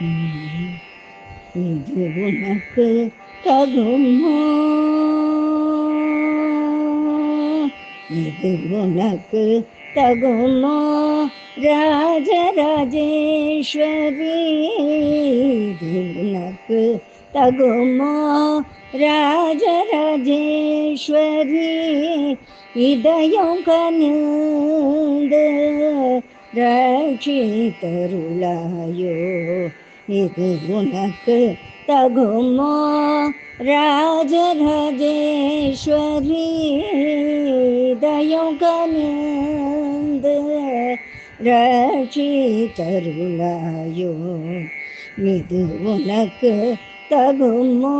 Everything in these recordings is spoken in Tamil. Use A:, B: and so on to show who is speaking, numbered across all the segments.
A: உம், இது உனக்கு தகுமோ இது உனக்கு தகுமோ ராஜராஜேஸ்வரி இது உனக்கு தகுமோ ராஜராஜேஸ்வரி இதயம் கனிந்து ரட்சி தருளாயோ இது உனக்கு தகுமோ ராஜராஜேஸ்வரி இதயம் கனிந்து ரட்சி தருளாயோ இது உனக்கு தகுமோ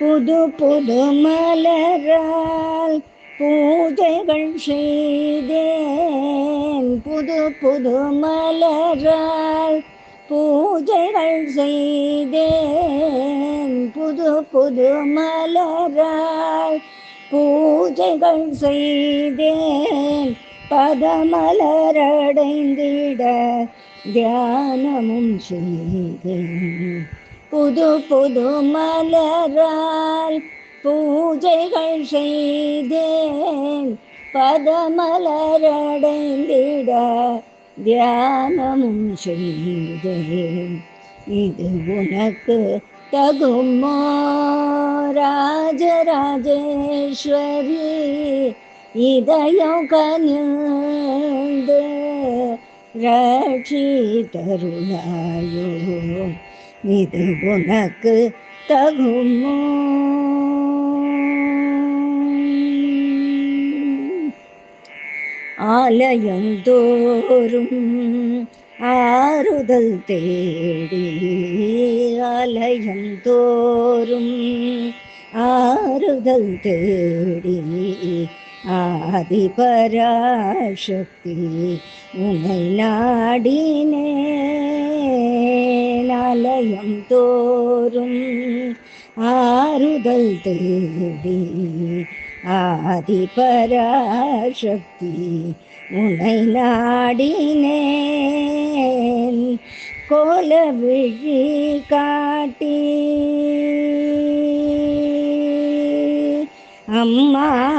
A: புது புது மலரால் பூஜைகள் செய்தேன். புது புது மலரால் பூஜைகள் செய்தேன். புது புது மலரால் பூஜைகள் செய்தேன். பதமலரடைந்திட தியானமும் செய்தேன். புது புது மலரால் பூஜைகள் செய்தேன் பதமலரடைந்திட தியானமும் செய்தேன் இது உனக்கு தகுமோ ராஜராஜேஸ்வரி இதயம் கனிந்து ரட்சி தருளாயோ இது உனக்கு தகுமோ ஆலயந்தோறும் ஆறுதல் தேடி ஆலயந்தோறும் ஆறுதல் தேடி ஆதிபராசக்தி உனை நாடினேன். ஆலயம் தோறும் ஆறுதல் தேடி ஆதிபராசக்தி உனை நாடினேன். கோல விழி காட்டி. அம்மா.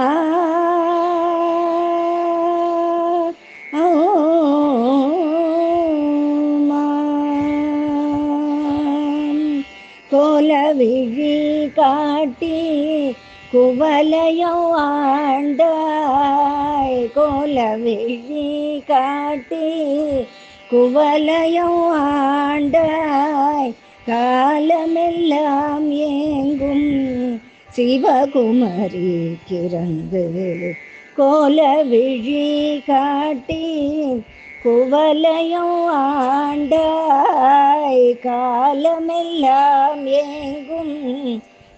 A: கோல விழி காட்டி. குவலையோ ஆண்டாய் கோல விழி காட்டி குவலையோ ஆண்டாய் காலமெல்லாம் ஏங்கும் சிவகுமரி கிறந்து கோல விழி காட்டி குவலையோ ஆண்டாய் காலமெல்லாம் ஏங்கும்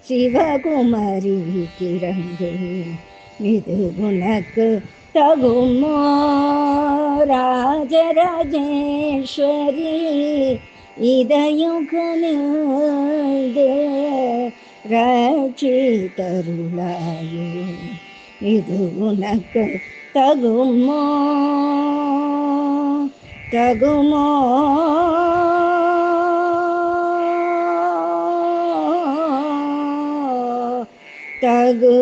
A: சிவகுமரி கிறந்து இது உனக்கு தகுமோ ராஜராஜேஸ்வரி இதையும் கனிந்து ரட்சி இது உனக்கு தகுமோ? தகுமோ? तगो